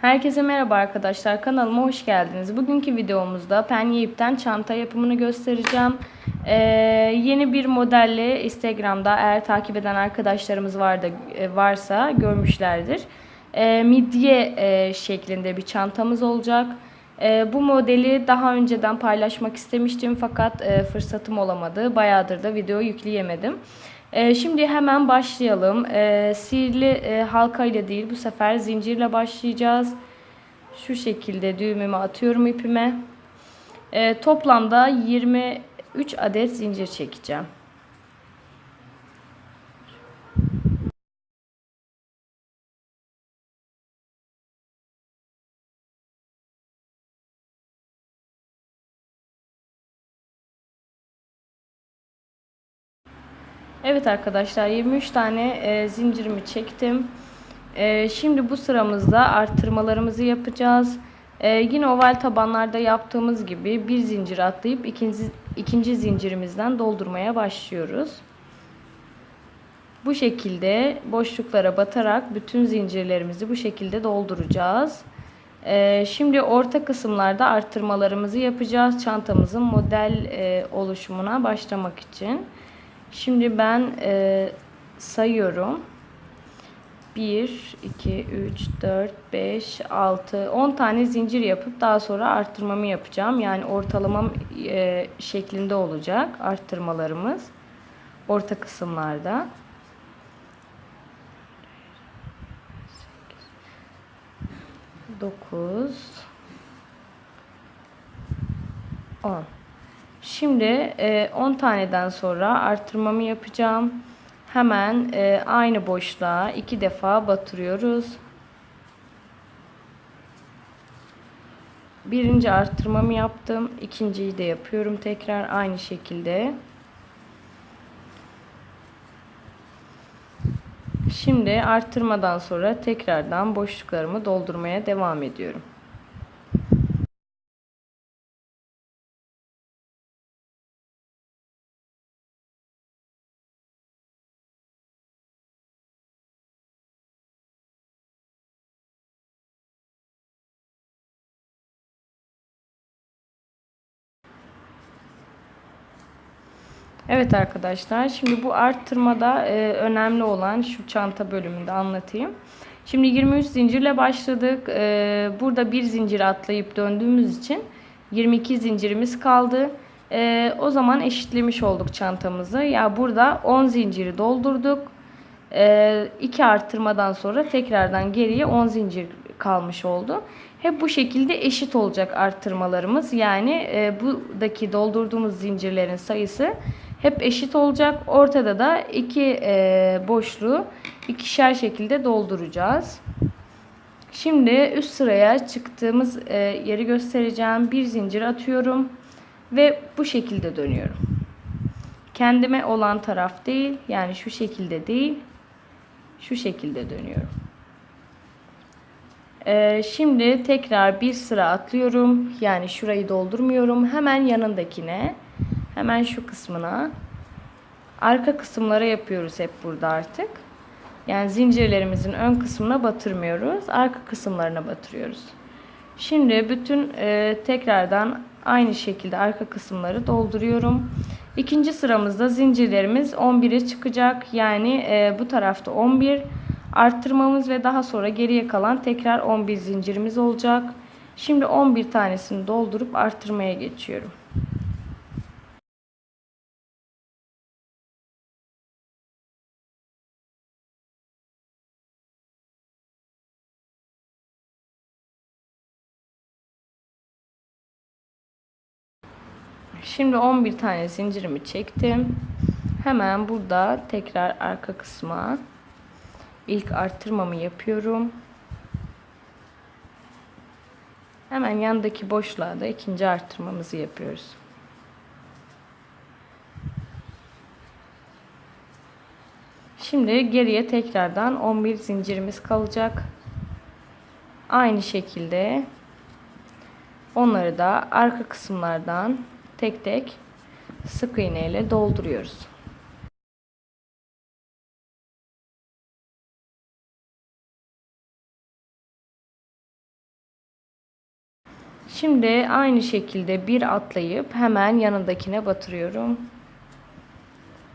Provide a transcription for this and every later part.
Herkese merhaba arkadaşlar kanalıma hoş geldiniz. Bugünkü videomuzda penye ipten çanta yapımını göstereceğim. Ee, yeni bir modelle Instagram'da eğer takip eden arkadaşlarımız var da, e, varsa görmüşlerdir. Ee, midye e, şeklinde bir çantamız olacak. Ee, bu modeli daha önceden paylaşmak istemiştim fakat e, fırsatım olamadı. Bayağıdır da video yükleyemedim. Ee, şimdi hemen başlayalım. Ee, sihirli e, halka ile değil bu sefer zincirle başlayacağız. Şu şekilde düğümümü atıyorum ipime. Ee, toplamda 23 adet zincir çekeceğim. Evet arkadaşlar 23 tane e, zincirimi çektim. E, şimdi bu sıramızda arttırmalarımızı yapacağız. E, yine oval tabanlarda yaptığımız gibi bir zincir atlayıp ikinci, ikinci zincirimizden doldurmaya başlıyoruz. Bu şekilde boşluklara batarak bütün zincirlerimizi bu şekilde dolduracağız. E, şimdi orta kısımlarda arttırmalarımızı yapacağız. Çantamızın model e, oluşumuna başlamak için. Şimdi ben e, sayıyorum. 1, 2, 3, 4, 5, 6, 10 tane zincir yapıp daha sonra arttırmamı yapacağım. Yani ortalamam e, şeklinde olacak arttırmalarımız. Orta kısımlarda. 9 10 Şimdi 10 e, taneden sonra artırmamı yapacağım. Hemen e, aynı boşluğa iki defa batırıyoruz. Birinci arttırmamı yaptım. İkinciyi de yapıyorum tekrar aynı şekilde. Şimdi arttırmadan sonra tekrardan boşluklarımı doldurmaya devam ediyorum. Evet arkadaşlar şimdi bu arttırmada e, önemli olan şu çanta bölümünde anlatayım. Şimdi 23 zincirle başladık. E, burada bir zincir atlayıp döndüğümüz için 22 zincirimiz kaldı. E, o zaman eşitlemiş olduk çantamızı. Ya burada 10 zinciri doldurduk. E, arttırmadan sonra tekrardan geriye 10 zincir kalmış oldu. Hep bu şekilde eşit olacak arttırmalarımız. Yani e, buradaki doldurduğumuz zincirlerin sayısı hep eşit olacak. Ortada da iki e, boşluğu ikişer şekilde dolduracağız. Şimdi üst sıraya çıktığımız e, yeri göstereceğim. Bir zincir atıyorum ve bu şekilde dönüyorum. Kendime olan taraf değil, yani şu şekilde değil, şu şekilde dönüyorum. Ee, şimdi tekrar bir sıra atlıyorum. Yani şurayı doldurmuyorum. Hemen yanındakine Hemen şu kısmına. Arka kısımlara yapıyoruz hep burada artık. Yani zincirlerimizin ön kısmına batırmıyoruz. Arka kısımlarına batırıyoruz. Şimdi bütün e, tekrardan aynı şekilde arka kısımları dolduruyorum. İkinci sıramızda zincirlerimiz 11'e çıkacak. Yani e, bu tarafta 11 arttırmamız ve daha sonra geriye kalan tekrar 11 zincirimiz olacak. Şimdi 11 tanesini doldurup arttırmaya geçiyorum. Şimdi 11 tane zincirimi çektim. Hemen burada tekrar arka kısma ilk arttırmamı yapıyorum. Hemen yandaki boşluğa da ikinci arttırmamızı yapıyoruz. Şimdi geriye tekrardan 11 zincirimiz kalacak. Aynı şekilde onları da arka kısımlardan tek tek sık iğne ile dolduruyoruz. Şimdi aynı şekilde bir atlayıp hemen yanındakine batırıyorum.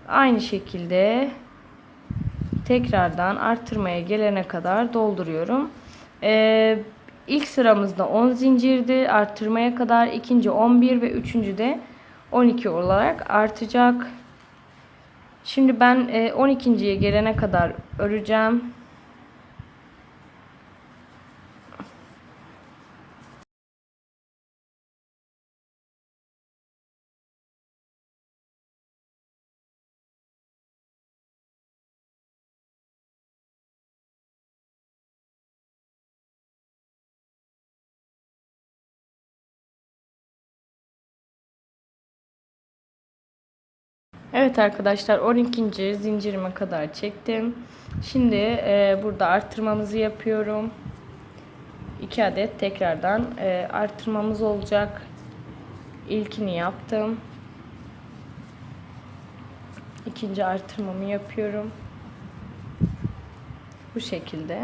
Aynı şekilde tekrardan arttırmaya gelene kadar dolduruyorum. Ee, ilk sıramızda 10 zincirdi. Arttırmaya kadar ikinci 11 ve üçüncü de 12 olarak artacak. Şimdi ben 12.ye gelene kadar öreceğim. Evet arkadaşlar 12. zincirime kadar çektim. Şimdi e, burada arttırmamızı yapıyorum. 2 adet tekrardan e, arttırmamız olacak. İlkini yaptım. İkinci arttırmamı yapıyorum. Bu şekilde.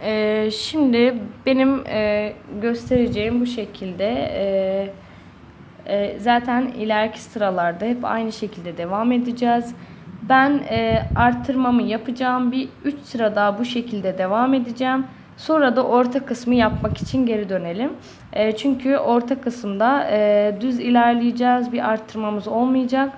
E, şimdi benim e, göstereceğim bu şekilde. E, e, zaten ileriki sıralarda hep aynı şekilde devam edeceğiz. Ben e, arttırmamı yapacağım. Bir 3 sıra daha bu şekilde devam edeceğim. Sonra da orta kısmı yapmak için geri dönelim. E, çünkü orta kısımda e, düz ilerleyeceğiz. Bir arttırmamız olmayacak.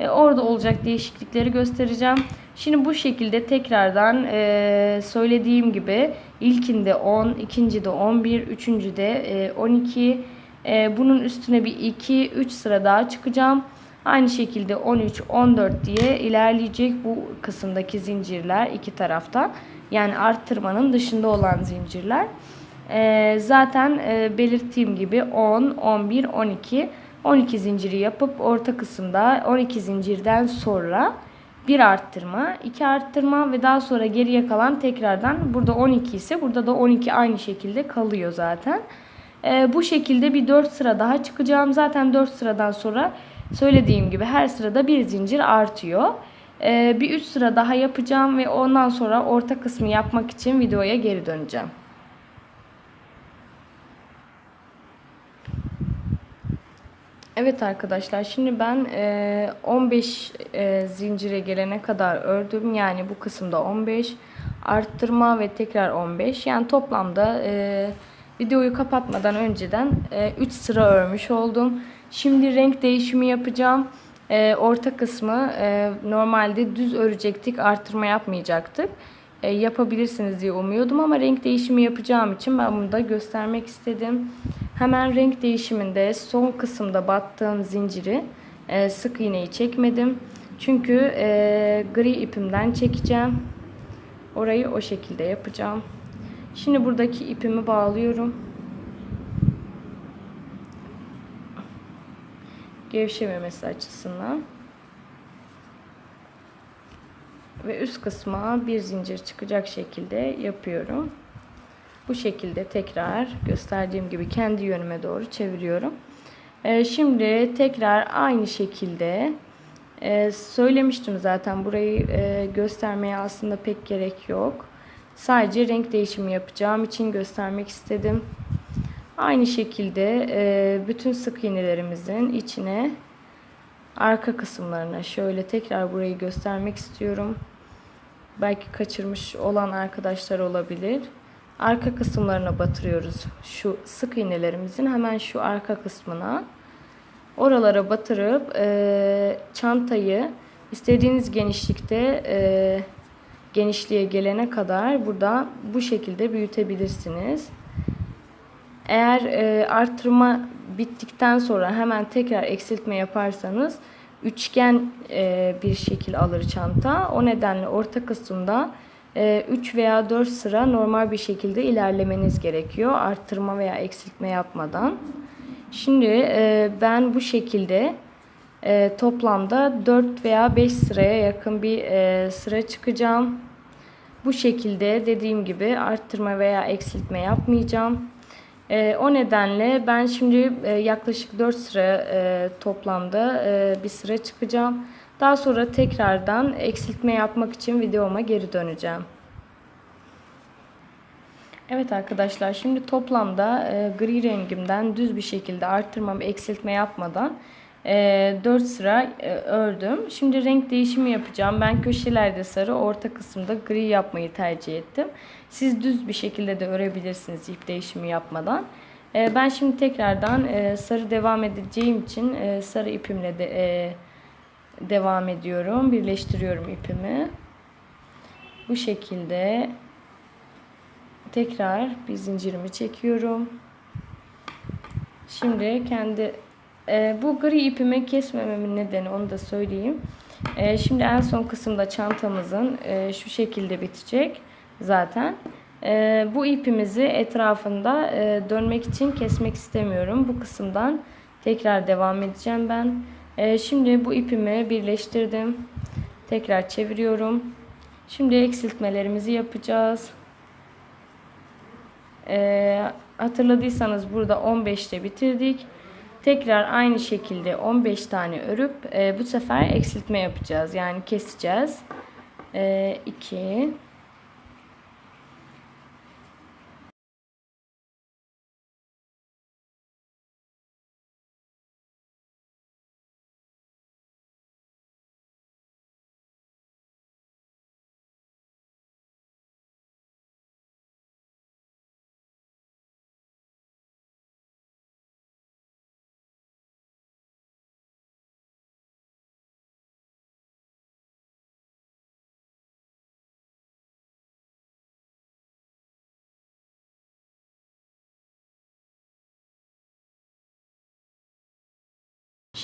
E, orada olacak değişiklikleri göstereceğim. Şimdi bu şekilde tekrardan e, söylediğim gibi ilkinde 10, ikincide 11, üçüncüde e, 12, ee, bunun üstüne bir 2 3 sıra daha çıkacağım. Aynı şekilde 13 14 diye ilerleyecek bu kısımdaki zincirler iki tarafta. Yani arttırmanın dışında olan zincirler. Ee, zaten e, belirttiğim gibi 10, 11, 12 12 zinciri yapıp orta kısımda 12 zincirden sonra bir arttırma, iki arttırma ve daha sonra geriye kalan tekrardan burada 12 ise burada da 12 aynı şekilde kalıyor zaten. E, bu şekilde bir 4 sıra daha çıkacağım. Zaten 4 sıradan sonra söylediğim gibi her sırada bir zincir artıyor. E, bir 3 sıra daha yapacağım ve ondan sonra orta kısmı yapmak için videoya geri döneceğim. Evet arkadaşlar şimdi ben 15 e, e, zincire gelene kadar ördüm. Yani bu kısımda 15 arttırma ve tekrar 15 yani toplamda e, Videoyu kapatmadan önceden 3 e, sıra örmüş oldum. Şimdi renk değişimi yapacağım. E, orta kısmı e, normalde düz örecektik, arttırma yapmayacaktık. Yapabilirsiniz diye umuyordum ama renk değişimi yapacağım için ben bunu da göstermek istedim. Hemen renk değişiminde son kısımda battığım zinciri sık iğneyi çekmedim. Çünkü gri ipimden çekeceğim. Orayı o şekilde yapacağım. Şimdi buradaki ipimi bağlıyorum. Gevşememesi açısından. Ve üst kısma bir zincir çıkacak şekilde yapıyorum. Bu şekilde tekrar gösterdiğim gibi kendi yönüme doğru çeviriyorum. Ee, şimdi tekrar aynı şekilde e, söylemiştim zaten burayı e, göstermeye aslında pek gerek yok. Sadece renk değişimi yapacağım için göstermek istedim. Aynı şekilde e, bütün sık iğnelerimizin içine arka kısımlarına şöyle tekrar burayı göstermek istiyorum. Belki kaçırmış olan arkadaşlar olabilir. Arka kısımlarına batırıyoruz. Şu sık iğnelerimizin hemen şu arka kısmına. Oralara batırıp e, çantayı istediğiniz genişlikte e, genişliğe gelene kadar burada bu şekilde büyütebilirsiniz. Eğer e, artırma bittikten sonra hemen tekrar eksiltme yaparsanız üçgen e, bir şekil alır çanta. O nedenle orta kısımda e, 3 veya 4 sıra normal bir şekilde ilerlemeniz gerekiyor. Arttırma veya eksiltme yapmadan. Şimdi e, ben bu şekilde e, toplamda 4 veya 5 sıraya yakın bir e, sıra çıkacağım. Bu şekilde dediğim gibi arttırma veya eksiltme yapmayacağım. E, o nedenle ben şimdi e, yaklaşık 4 sıra e, toplamda e, bir sıra çıkacağım. Daha sonra tekrardan eksiltme yapmak için videoma geri döneceğim. Evet arkadaşlar şimdi toplamda e, gri rengimden düz bir şekilde arttırma eksiltme yapmadan 4 sıra e, ördüm. Şimdi renk değişimi yapacağım. Ben köşelerde sarı, orta kısımda gri yapmayı tercih ettim. Siz düz bir şekilde de örebilirsiniz ip değişimi yapmadan. E, ben şimdi tekrardan e, sarı devam edeceğim için e, sarı ipimle de devam ediyorum. Birleştiriyorum ipimi. Bu şekilde tekrar bir zincirimi çekiyorum. Şimdi kendi e, bu gri ipimi kesmememin nedeni onu da söyleyeyim. E, şimdi en son kısımda çantamızın e, şu şekilde bitecek zaten. E, bu ipimizi etrafında e, dönmek için kesmek istemiyorum. Bu kısımdan tekrar devam edeceğim ben. E, şimdi bu ipimi birleştirdim. Tekrar çeviriyorum. Şimdi eksiltmelerimizi yapacağız. Ee, hatırladıysanız burada 15'te bitirdik. Tekrar aynı şekilde 15 tane örüp e, bu sefer eksiltme yapacağız. Yani keseceğiz. 2 e,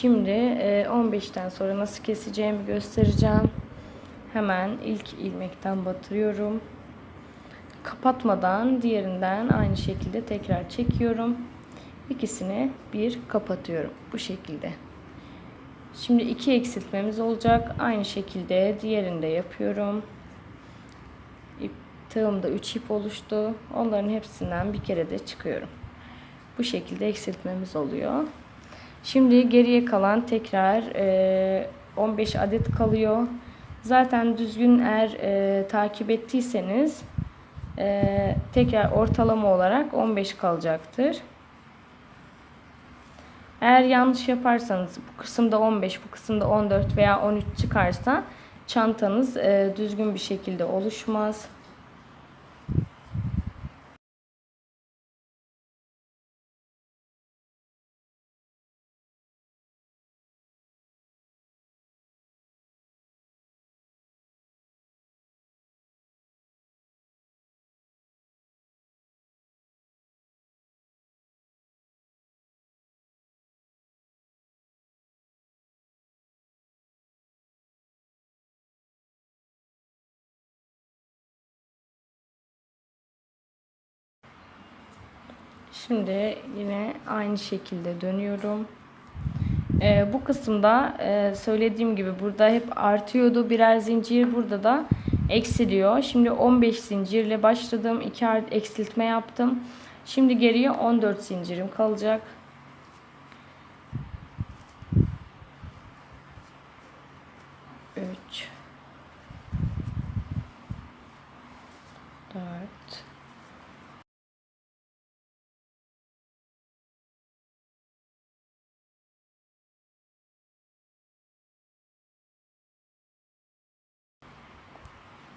Şimdi 15'ten e, sonra nasıl keseceğimi göstereceğim. Hemen ilk ilmekten batırıyorum. Kapatmadan diğerinden aynı şekilde tekrar çekiyorum. İkisini bir kapatıyorum. Bu şekilde. Şimdi iki eksiltmemiz olacak. Aynı şekilde diğerinde yapıyorum. İp, tığımda 3 ip oluştu. Onların hepsinden bir kere de çıkıyorum. Bu şekilde eksiltmemiz oluyor. Şimdi geriye kalan tekrar e, 15 adet kalıyor. Zaten düzgün eğer e, takip ettiyseniz e, tekrar ortalama olarak 15 kalacaktır. Eğer yanlış yaparsanız bu kısımda 15, bu kısımda 14 veya 13 çıkarsa çantanız e, düzgün bir şekilde oluşmaz. Şimdi yine aynı şekilde dönüyorum. Ee, bu kısımda e, söylediğim gibi burada hep artıyordu birer zincir. Burada da eksiliyor. Şimdi 15 zincirle başladım. 2 eksiltme yaptım. Şimdi geriye 14 zincirim kalacak. Üç. Dört.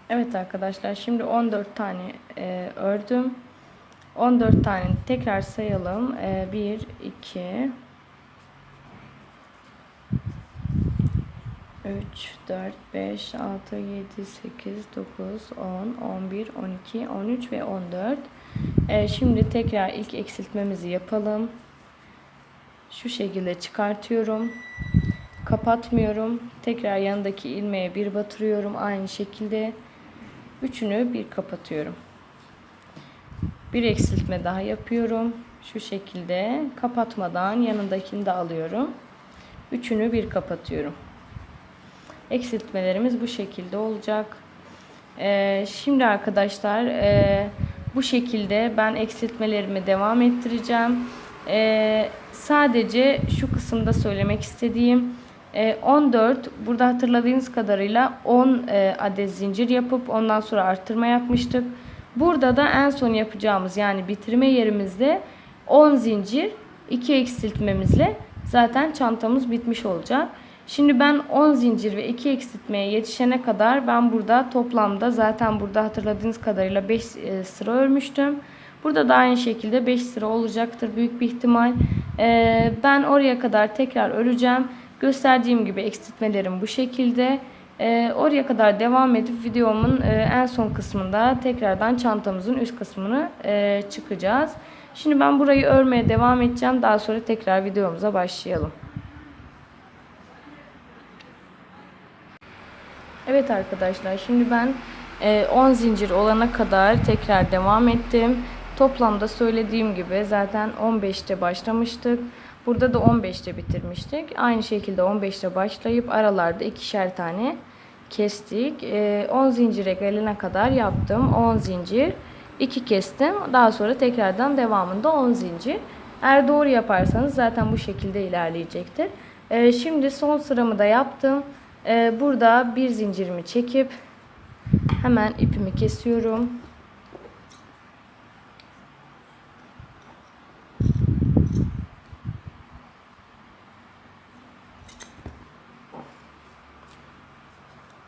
Evet arkadaşlar şimdi 14 tane e, ördüm. 14 tane tekrar sayalım. E, 1, 2, 3, 4, 5, 6, 7, 8, 9, 10, 11, 12, 13 ve 14. E, şimdi tekrar ilk eksiltmemizi yapalım. Şu şekilde çıkartıyorum. Kapatmıyorum. Tekrar yanındaki ilmeğe bir batırıyorum. Aynı şekilde. Üçünü bir kapatıyorum. Bir eksiltme daha yapıyorum. Şu şekilde kapatmadan yanındakini de alıyorum. Üçünü bir kapatıyorum. Eksiltmelerimiz bu şekilde olacak. Ee, şimdi arkadaşlar e, bu şekilde ben eksiltmelerimi devam ettireceğim. Ee, sadece şu kısımda söylemek istediğim 14 ee, burada hatırladığınız kadarıyla 10 e, adet zincir yapıp ondan sonra arttırma yapmıştık. Burada da en son yapacağımız yani bitirme yerimizde 10 zincir 2 eksiltmemizle zaten çantamız bitmiş olacak. Şimdi ben 10 zincir ve 2 eksiltmeye yetişene kadar ben burada toplamda zaten burada hatırladığınız kadarıyla 5 sıra örmüştüm. Burada da aynı şekilde 5 sıra olacaktır büyük bir ihtimal. Ben oraya kadar tekrar öreceğim. Gösterdiğim gibi eksiltmelerim bu şekilde. Ee, oraya kadar devam edip videomun e, en son kısmında tekrardan çantamızın üst kısmını e, çıkacağız. Şimdi ben burayı örmeye devam edeceğim. Daha sonra tekrar videomuza başlayalım. Evet arkadaşlar şimdi ben e, 10 zincir olana kadar tekrar devam ettim. Toplamda söylediğim gibi zaten 15'te başlamıştık. Burada da 15'te bitirmiştik. Aynı şekilde 15'te başlayıp aralarda ikişer tane kestik. E, 10 zincire gelene kadar yaptım. 10 zincir. 2 kestim. Daha sonra tekrardan devamında 10 zincir. Eğer doğru yaparsanız zaten bu şekilde ilerleyecektir. E, şimdi son sıramı da yaptım. E, burada bir zincirimi çekip hemen ipimi kesiyorum.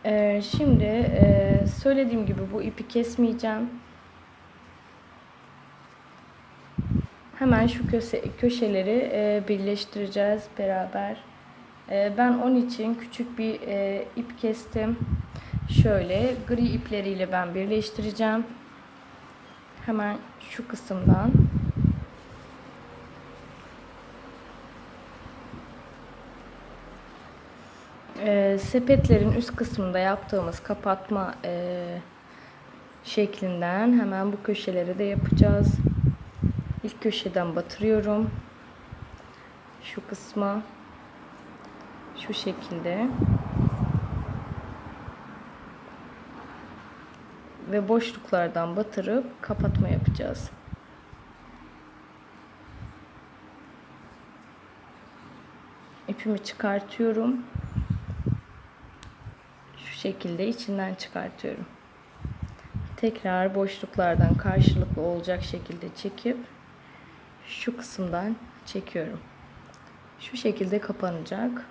Ee, şimdi e, söylediğim gibi bu ipi kesmeyeceğim. Hemen şu köse, köşeleri e, birleştireceğiz beraber. E, ben onun için küçük bir e, ip kestim. Şöyle gri ipleriyle ben birleştireceğim. Hemen şu kısımdan. E, sepetlerin üst kısmında yaptığımız kapatma e, şeklinden hemen bu köşeleri de yapacağız. İlk köşeden batırıyorum. Şu kısma şu şekilde ve boşluklardan batırıp kapatma yapacağız. İpimi çıkartıyorum şekilde içinden çıkartıyorum. Tekrar boşluklardan karşılıklı olacak şekilde çekip şu kısımdan çekiyorum. Şu şekilde kapanacak.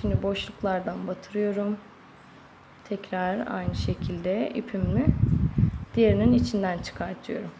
Şimdi boşluklardan batırıyorum. Tekrar aynı şekilde ipimi diğerinin içinden çıkartıyorum.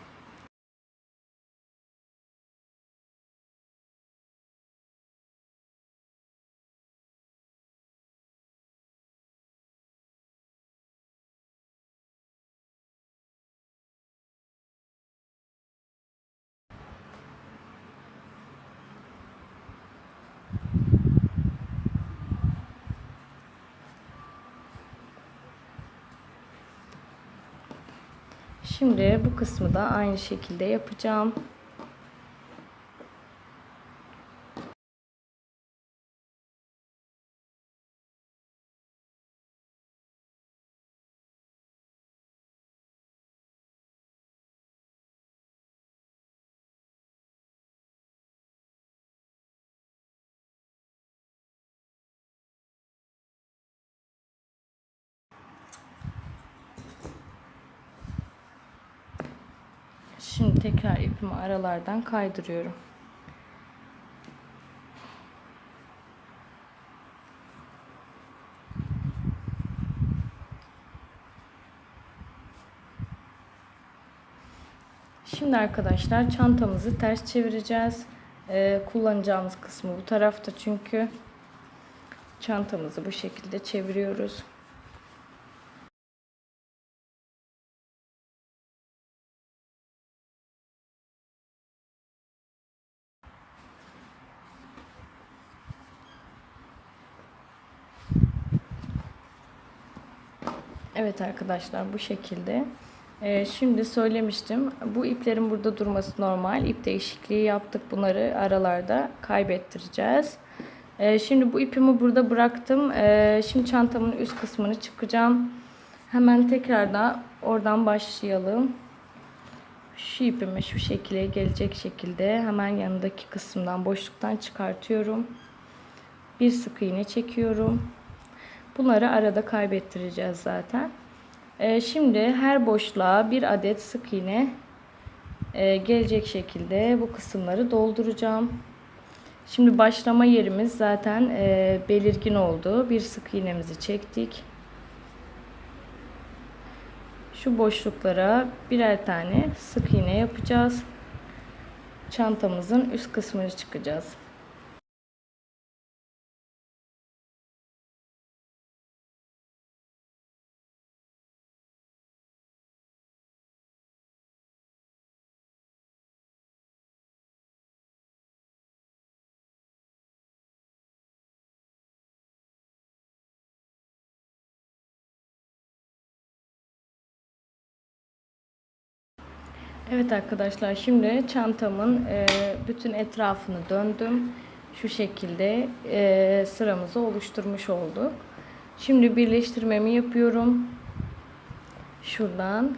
Şimdi bu kısmı da aynı şekilde yapacağım. Tekrar ipimi aralardan kaydırıyorum. Şimdi arkadaşlar çantamızı ters çevireceğiz. Ee, kullanacağımız kısmı bu tarafta çünkü çantamızı bu şekilde çeviriyoruz. Evet arkadaşlar bu şekilde. Ee, şimdi söylemiştim. Bu iplerin burada durması normal. İp değişikliği yaptık. Bunları aralarda kaybettireceğiz. Ee, şimdi bu ipimi burada bıraktım. Ee, şimdi çantamın üst kısmını çıkacağım. Hemen tekrar da oradan başlayalım. Şu ipimi şu şekilde gelecek şekilde hemen yanındaki kısımdan boşluktan çıkartıyorum. Bir sık iğne çekiyorum. Bunları arada kaybettireceğiz zaten. Ee, şimdi her boşluğa bir adet sık iğne e, gelecek şekilde bu kısımları dolduracağım. Şimdi başlama yerimiz zaten e, belirgin oldu. Bir sık iğnemizi çektik. Şu boşluklara birer tane sık iğne yapacağız. Çantamızın üst kısmını çıkacağız. Evet arkadaşlar şimdi çantamın e, bütün etrafını döndüm. Şu şekilde e, sıramızı oluşturmuş olduk. Şimdi birleştirmemi yapıyorum. Şuradan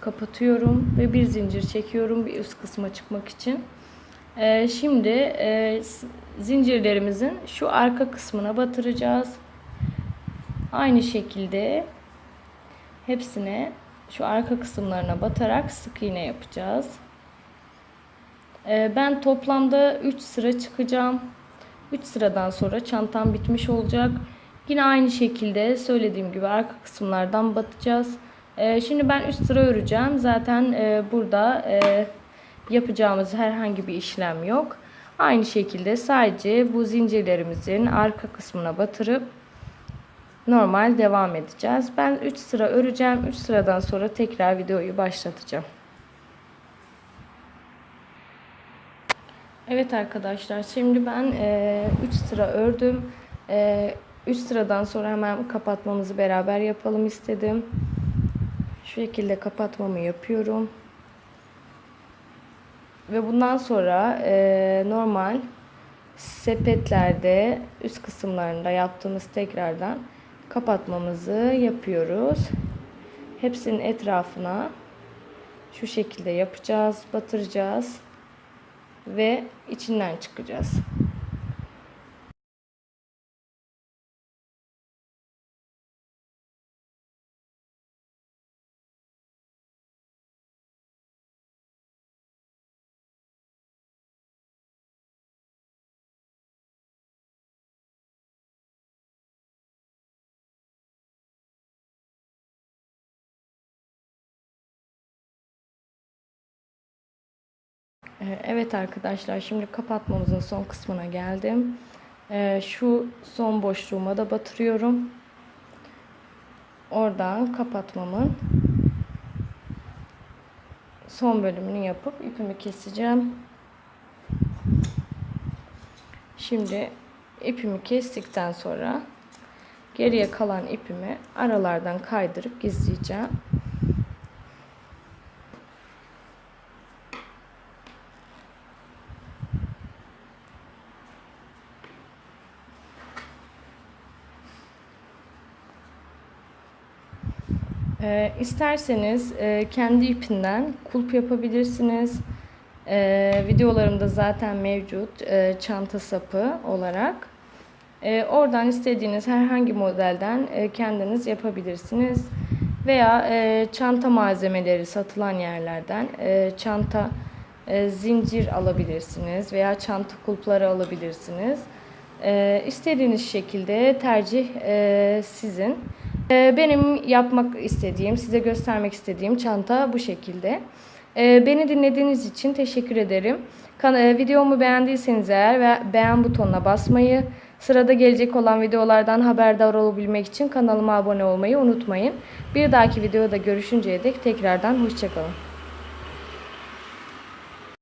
kapatıyorum ve bir zincir çekiyorum bir üst kısma çıkmak için. E, şimdi zincirlerimizin şu arka kısmına batıracağız. Aynı şekilde hepsine şu arka kısımlarına batarak sık iğne yapacağız. Ee, ben toplamda 3 sıra çıkacağım. 3 sıradan sonra çantam bitmiş olacak. Yine aynı şekilde söylediğim gibi arka kısımlardan batacağız. Ee, şimdi ben 3 sıra öreceğim. Zaten e, burada e, yapacağımız herhangi bir işlem yok. Aynı şekilde sadece bu zincirlerimizin arka kısmına batırıp normal devam edeceğiz. Ben 3 sıra öreceğim. 3 sıradan sonra tekrar videoyu başlatacağım. Evet arkadaşlar şimdi ben 3 e, sıra ördüm. 3 e, sıradan sonra hemen kapatmamızı beraber yapalım istedim. Şu şekilde kapatmamı yapıyorum. Ve bundan sonra e, normal sepetlerde üst kısımlarında yaptığımız tekrardan kapatmamızı yapıyoruz. Hepsinin etrafına şu şekilde yapacağız, batıracağız ve içinden çıkacağız. Evet arkadaşlar şimdi kapatmamızın son kısmına geldim. Ee, şu son boşluğuma da batırıyorum. Oradan kapatmamın son bölümünü yapıp ipimi keseceğim. Şimdi ipimi kestikten sonra geriye kalan ipimi aralardan kaydırıp gizleyeceğim. E, isterseniz e, kendi ipinden kulp yapabilirsiniz. E, videolarımda zaten mevcut e, çanta sapı olarak. E, oradan istediğiniz herhangi modelden e, kendiniz yapabilirsiniz. Veya e, çanta malzemeleri satılan yerlerden e, çanta e, zincir alabilirsiniz veya çanta kulpları alabilirsiniz. E, istediğiniz şekilde tercih e, sizin. Ee, benim yapmak istediğim, size göstermek istediğim çanta bu şekilde. Ee, beni dinlediğiniz için teşekkür ederim. E, videomu beğendiyseniz eğer ve beğen butonuna basmayı, sırada gelecek olan videolardan haberdar olabilmek için kanalıma abone olmayı unutmayın. Bir dahaki videoda görüşünceye dek tekrardan hoşçakalın.